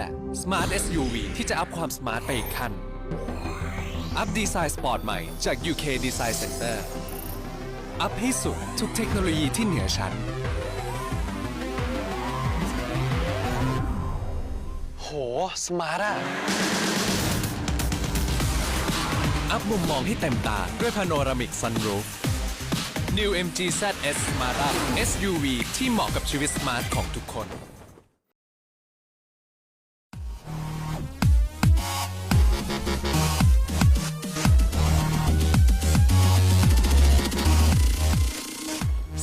หละ Smart SUV ที่จะอัพความสมาร์ทไปอีกขั้น อัพดีไซน์สปอร์ตใหม่จาก UK Design Center อัพให้สุดทุกเทคโนโลยีที่เหนือชั้น โห สมาร์ทอะอัพมุมมองให้เต็มตาด้วย Panoramic Sunroof New MG ZS Smart Up SUV ที่เหมาะกับชีวิตสมาร์ทของทุกคน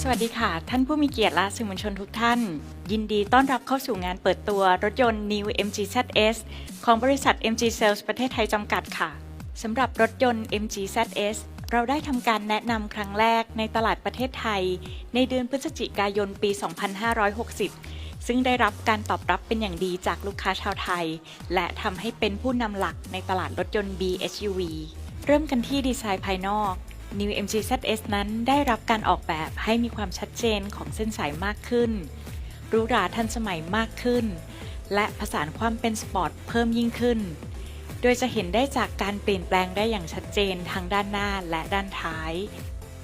สวัสดีค่ะ ท่านผู้มีเกียรติและสื่อมวลชนทุกท่าน ยินดีต้อนรับเข้าสู่งานเปิดตัวรถยนต์ New MG ZS ของบริษัท MG Sales ประเทศไทยจำกัดค่ะสำหรับรถยนต์ MG ZS เราได้ทำการแนะนำครั้งแรกในตลาดประเทศไทย ในเดือนพฤศจิกายนปี 2560 ซึ่งได้รับการตอบรับเป็นอย่างดีจากลูกค้าชาวไทย และทำให้เป็นผู้นำหลักในตลาดรถยนต์ BSUV เริ่มกันที่ดีไซน์ภายนอก New MG ZS นั้นได้รับการออกแบบให้มีความชัดเจนของเส้นสายมากขึ้นรูหราทันสมัยมากขึ้น และผสานความเป็นสปอร์ตเพิ่มยิ่งขึ้น โดยจะเห็นได้จากการเปลี่ยนแปลงได้อย่างชัดเจนทั้งด้านหน้าและด้านท้าย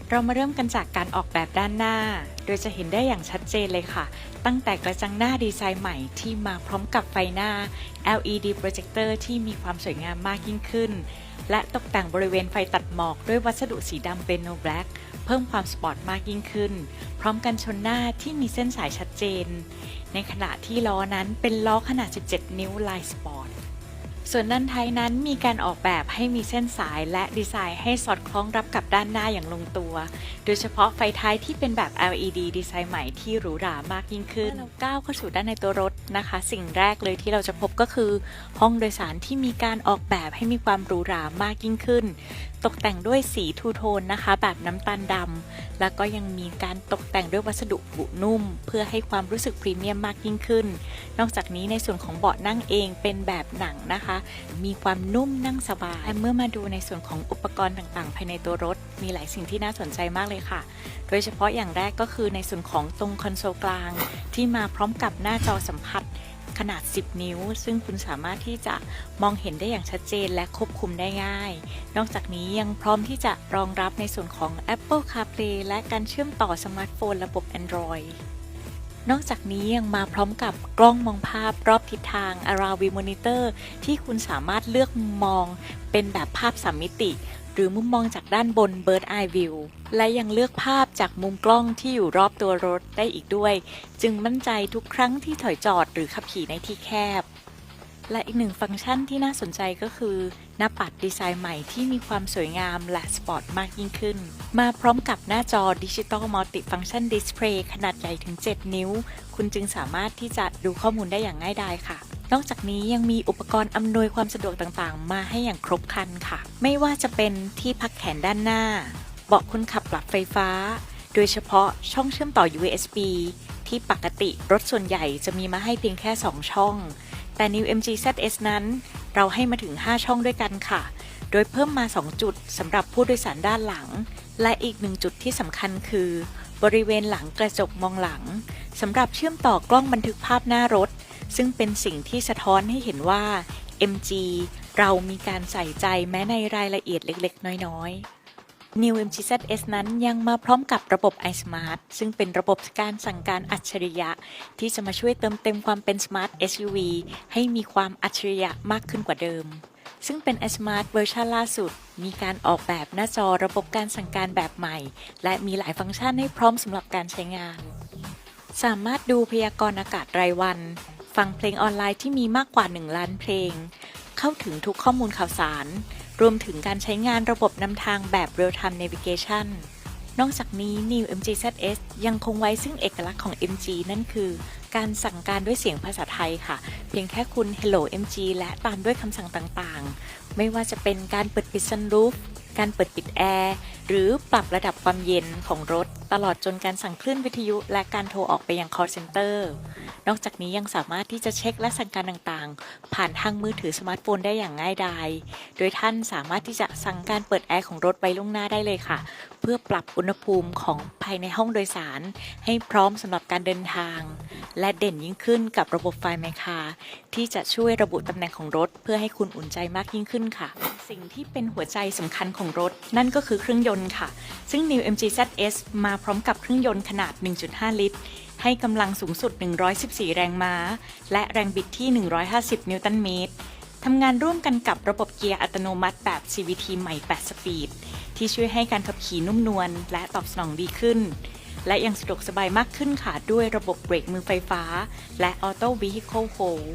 เรามาเริ่มกันจากการออกแบบด้านหน้า โดยจะเห็นได้อย่างชัดเจนเลยค่ะ ตั้งแต่กระจังหน้าดีไซน์ใหม่ที่มาพร้อมกับไฟหน้า LED projector ที่มีความสวยงามมากยิ่งขึ้น และตกแต่งบริเวณไฟตัดหมอกด้วยวัสดุสีดำเบโนแบล็กเพิ่มความสปอร์ตมากยิ่งขึ้น พร้อมกันชนหน้าที่มีเส้นสายชัดเจน ในขณะที่ล้อนั้นเป็นล้อขนาด 17 นิ้วลายสปอร์ต ส่วนด้านท้ายนั้นมีการออกแบบให้มีเส้นสายและดีไซน์ให้สอดคล้องรับกับด้านหน้าอย่างลงตัว โดยเฉพาะไฟท้ายที่เป็นแบบ LED ดีไซน์ใหม่ที่หรูหรามากยิ่งขึ้นเมื่อเราก้าวเข้าสู่ด้านในตัวรถนะคะ สิ่งแรกเลยที่เราจะพบก็คือ ห้องโดยสารที่มีการออกแบบให้มีความหรูหรามากยิ่งขึ้น ตกแต่งด้วยสีทูโทนนะคะ แบบน้ำตาลดำแล้วก็ยังมีการตกแต่งด้วยวัสดุบุนุ่ม เพื่อให้ความรู้สึกพรีเมียมมากยิ่งขึ้น นอกจากนี้ในส่วนของเบาะนั่งเองเป็นแบบหนังนะคะมีความนุ่มนั่งสบายเมื่อมาดูในส่วนของอุปกรณ์ต่างๆ ภายในตัวรถ มีหลายสิ่งที่น่าสนใจมากเลยค่ะ โดยเฉพาะอย่างแรกก็คือในส่วนของตรงคอนโซลกลาง ที่มาพร้อมกับหน้าจอสัมผัสขนาด 10 นิ้ว ซึ่งคุณสามารถที่จะมองเห็นได้อย่างชัดเจนและควบคุมได้ง่าย นอกจากนี้ยังพร้อมที่จะรองรับในส่วนของ Apple CarPlay และการเชื่อมต่อสมาร์ทโฟนระบบ Android นอกจากนี้ยังมาพร้อมกับกล้องมองภาพรอบทิศทาง Around View Monitor ที่คุณสามารถเลือกมุมมองเป็นแบบภาพสามมิติ หรือมุมมองจากด้านบน Bird Eye View และยังเลือกภาพจากมุมกล้องที่อยู่รอบตัวรถได้อีกด้วย จึงมั่นใจทุกครั้งที่ถอยจอดหรือขับขี่ในที่แคบ และอีกหนึ่งฟังก์ชันที่น่าสนใจก็คือหน้าปัดดีไซน์ใหม่ที่มีความสวยงามและสปอร์ตมากยิ่งขึ้น มาพร้อมกับหน้าจอดิจิตอลมัลติฟัง c t ชันดิสเพลย์ขนาดใหญ่ถึง 7 นิ้ว คุณจึงสามารถที่จะดูข้อมูลได้อย่างง่ายดายค่ะ นอกจากนี้ยังมีอุปกรณ์อำนวยความสะดวกต่างๆ มาให้อย่างครบครันค่ะ ไม่ว่าจะเป็นที่พักแขนด้านหน้า เบาะคนขับปรับไฟฟ้า โดยเฉพาะช่องเชื่อมต่อ USB ที่ปกติรถส่วนใหญ่จะมีมาให้เพียงแค่ 2 ช่อง แต่ New MG ZS นั้นเราให้มาถึง 5 ช่องด้วยกันค่ะ โดยเพิ่มมา 2 จุดสำหรับผู้โดยสารด้านหลัง และอีกหนึ่งจุดที่สำคัญคือ บริเวณหลังกระจกมองหลังสำหรับเชื่อมต่อกล้องบันทึกภาพหน้ารถ ซึ่งเป็นสิ่งที่สะท้อนให้เห็นว่า MG เรามีการใส่ใจแม้ในรายละเอียดเล็ก ๆ น้อย ๆ New MG ZS นั้นยังมาพร้อมกับระบบ iSmart ซึ่งเป็นระบบการสั่งการอัจฉริยะ ที่จะมาช่วยเติมเต็มความเป็น Smart SUV ให้มีความอัจฉริยะมากขึ้นกว่าเดิม ซึ่งเป็น iSmart เวอร์ชันล่าสุด มีการออกแบบหน้าจอระบบการสั่งการแบบใหม่ และมีหลายฟังก์ชันให้พร้อมสำหรับการใช้งาน สามารถดูพยากรณ์อากาศรายวัน ฟังเพลงออนไลน์ที่มีมากกว่า 1 ล้านเพลง เข้าถึงทุกข้อมูลข่าวสาร รวมถึงการใช้งานระบบนำทางแบบ Real Time Navigation นอกจากนี้ New MG ZS ยังคงไว้ซึ่งเอกลักษณ์ของ MG นั่นคือ การสั่งการด้วยเสียงภาษาไทยค่ะ เพียงแค่คุณ Hello MG และตามด้วยคำสั่งต่างๆ ไม่ว่าจะเป็นการเปิดปิด sunroof การเปิดปิดแอร์หรือปรับระดับความเย็นของรถ ตลอดจนการสั่งคลื่นวิทยุ และการโทรออกไปยัง call center นอกจากนี้ยังสามารถที่จะเช็คและสั่งการต่างๆ ผ่านทางมือถือสมาร์ทโฟนได้อย่างง่ายดาย โดยท่านสามารถที่จะสั่งการเปิดแอร์ของรถไว้ล่วงหน้าได้เลยค่ะ เพื่อปรับอุณหภูมิของภายในห้องโดยสาร ให้พร้อมสำหรับการเดินทาง และเด่นยิ่งขึ้นกับระบบไฟไมคาที่จะช่วยระบุตำแหน่งของรถ เพื่อให้คุณอุ่นใจมากยิ่งขึ้นค่ะ สิ่งที่เป็นหัวใจสำคัญของรถ นั่นก็คือเครื่องยนต์ค่ะ ซึ่ง New MG ZS มาพร้อมกับเครื่องยนต์ขนาด 1.5 ลิตร ให้กำลังสูงสุด 114 แรงม้า และแรงบิดที่ 150 นิวตันเมตรทำงานร่วมกันกับระบบเกียร์อัตโนมัติแบบ CVT ใหม่ 8 สปีด ที่ช่วยให้การขับขี่นุ่มนวลและตอบสนองดีขึ้น และยังสะดวกสบายมากขึ้นค่ะด้วยระบบเบรกมือไฟฟ้า และ Auto Vehicle Hold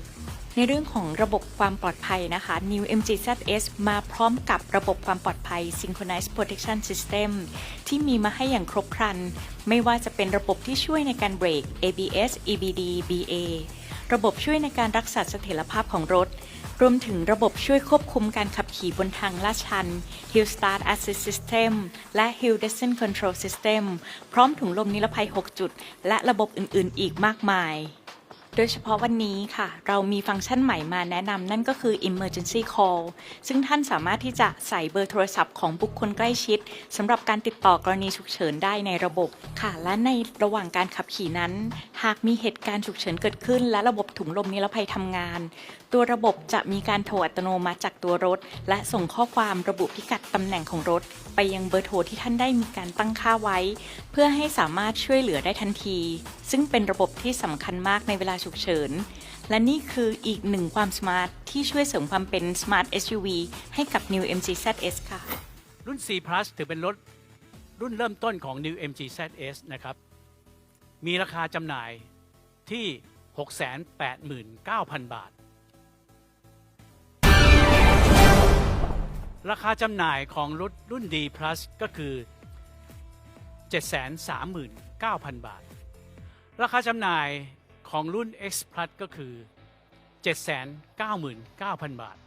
ในเรื่องของระบบความปลอดภัยนะคะ New MG ZS มาพร้อมกับระบบความปลอดภัย Synchronized Protection System ที่มีมาให้อย่างครบครัน ไม่ว่าจะเป็นระบบที่ช่วยในการเบรก ABS EBD BA ระบบช่วยในการรักษาเสถียรภาพของรถ รวมถึงระบบช่วยควบคุมการขับขี่บนทางลาดชัน Hill Start Assist System และ Hill Descent Control System พร้อมถุงลมนิรภัย 6 จุด และระบบอื่น ๆ อีกมากมาย ดยเฉพาะวันนี้ค่ะ เรามีฟังก์ชันใหม่มาแนะนำนั่นก็คือ Emergency Call ซึ่งท่านสามารถที่จะใส่เบอร์โทรศัพท์ของบุคคลใกล้ชิดสำหรับการติดต่อกรณีฉุกเฉินได้ในระบบค่ะ และในระหว่างการขับขี่นั้น หากมีเหตุการณ์ฉุกเฉินเกิดขึ้น และระบบถุงลมนิรภัยทำงาน ตัวระบบจะมีการโทรอัตโนมัติจากตัวรถ และส่งข้อความระบุพิกัดตำแหน่งของรถ ไปยังเบอร์โทรที่ท่านได้มีการตั้งค่าไว้ เพื่อให้สามารถช่วยเหลือได้ทันที ซึ่งเป็นระบบที่สำคัญมากในเวลาฉุกเฉิน และนี่คืออีกหนึ่งความสมาร์ทที่ช่วยเสริมความเป็น Smart SUV ให้กับ New MG ZS ค่ะ รุ่น C Plus ถือเป็นรถรุ่นเริ่มต้นของ New MG ZS นะครับ มีราคาจำหน่ายที่ 689,000 บาท ราคาจำหน่ายของรถรุ่น D Plus ก็คือ 739,000 บาท ราคาจำหน่ายของรุ่น X Plus ก็คือ 799,000 บาท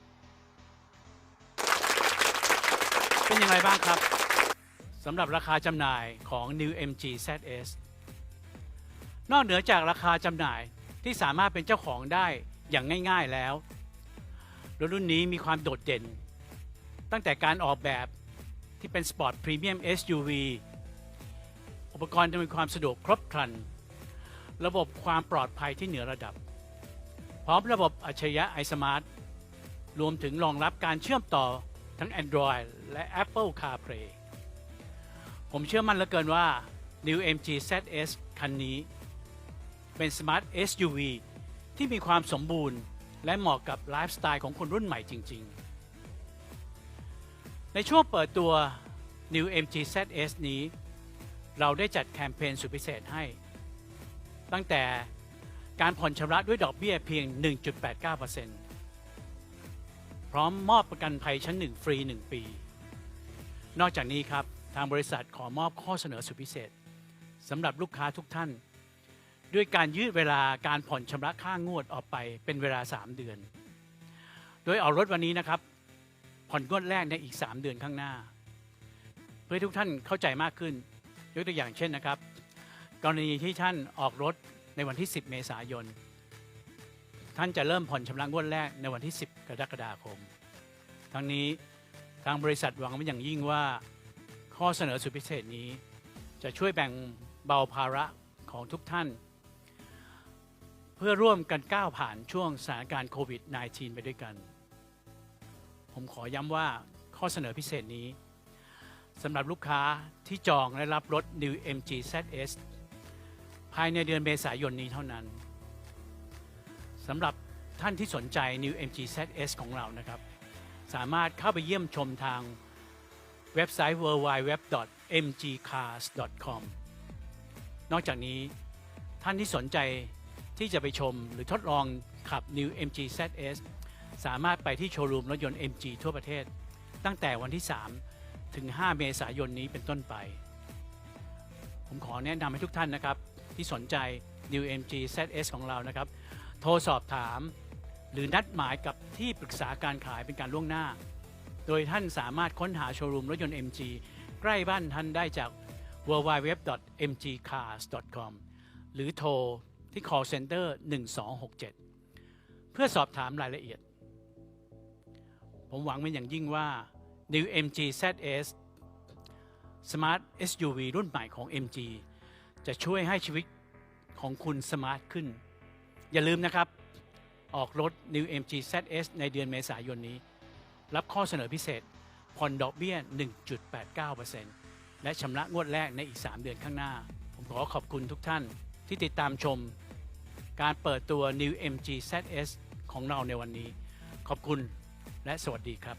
เป็นอย่างไรบ้างครับสำหรับราคาจำหน่ายของ New MG ZS นอกเหนือจากราคาจำหน่ายที่สามารถเป็นเจ้าของได้อย่างง่าย ๆแล้วรถรุ่นนี้มีความโดดเด่น ตั้งแต่การออกแบบที่เป็น Sport Premium SUV อุปกรณ์จะมีความสะดวกครบครัน ระบบความปลอดภัยที่เหนือระดับ พร้อมระบบอัจฉริยะ iSmart รวมถึงรองรับการเชื่อมต่อทั้ง Android และ Apple CarPlay ผมเชื่อมั่นเหลือเกินว่า New MG ZS คันนี้ เป็น Smart SUV ที่มีความสมบูรณ์ และเหมาะกับไลฟ์สไตล์ของคนรุ่นใหม่จริง ๆ ในช่วงเปิดตัว New MG ZS นี้ เราได้จัดแคมเปญสุดพิเศษให้ ตั้งแต่การผ่อนชำระด้วยดอกเบี้ยเพียง 1.89%พร้อมมอบประกันภัยชั้น 1 ฟรี 1 ปี นอกจากนี้ครับ ทางบริษัทขอมอบข้อเสนอสุดพิเศษสำหรับลูกค้าทุกท่าน ด้วยการยืดเวลาการผ่อนชำระค่างวดออกไปเป็นเวลา 3 เดือน โดยเอารถวันนี้นะครับ ผ่อนงวดแรกในอีก 3 เดือนข้างหน้า เพื่อทุกท่านเข้าใจมากขึ้น ยกตัวอย่างเช่นนะครับ กรณีที่ท่านออกรถในวันที่ 10 เมษายน ท่านจะเริ่มผ่อนชำระงวดแรกในวันที่ 10 กรกฎาคม ทั้งนี้ทางบริษัทหวังเป็นอย่างยิ่งว่า ข้อเสนอสุดพิเศษนี้ จะช่วยแบ่งเบาภาระของทุกท่าน เพื่อร่วมกันก้าวผ่านช่วงสถานการณ์โควิด -19 ไปด้วยกัน ผมขอย้ำว่าข้อเสนอพิเศษนี้สำหรับลูกค้าที่จองและรับรถ New MG ZS ภายในเดือนเมษายนนี้เท่านั้นสำหรับท่านที่สนใจ New MG ZS ของเรานะครับ สามารถเข้าไปเยี่ยมชมทางเว็บไซต์ www.mgcars.com นอกจากนี้ท่านที่สนใจที่จะไปชมหรือทดลองขับ New MG ZS สามารถไปที่โชว์รูมรถยนต์ MG ทั่วประเทศ ตั้งแต่วันที่ 3 ถึง 5 เมษายนนี้เป็นต้นไป ผมขอแนะนำให้ทุกท่านนะครับ ที่สนใจ New MG ZS ของเรานะครับ โทรสอบถาม หรือนัดหมายกับที่ปรึกษาการขายเป็นการล่วงหน้า โดยท่านสามารถค้นหาโชว์รูมรถยนต์ MG ใกล้บ้านท่านได้จาก www.mgcars.com หรือโทรที่ call center 1267 เพื่อสอบถามรายละเอียด ผมหวังเป็นอย่างยิ่งว่า New MG ZS Smart SUV รุ่นใหม่ของ MG จะช่วยให้ชีวิตของคุณสมาร์ทขึ้น อย่าลืมนะครับ ออกรถ New MG ZS ในเดือนเมษายนนี้ รับข้อเสนอพิเศษผ่อนดอกเบี้ย 1.89%และชำระงวดแรกในอีก 3 เดือนข้างหน้า ผมขอขอบคุณทุกท่านที่ติดตามชม การเปิดตัว New MG ZS ของเราในวันนี้ ขอบคุณ และสวัสดีครับ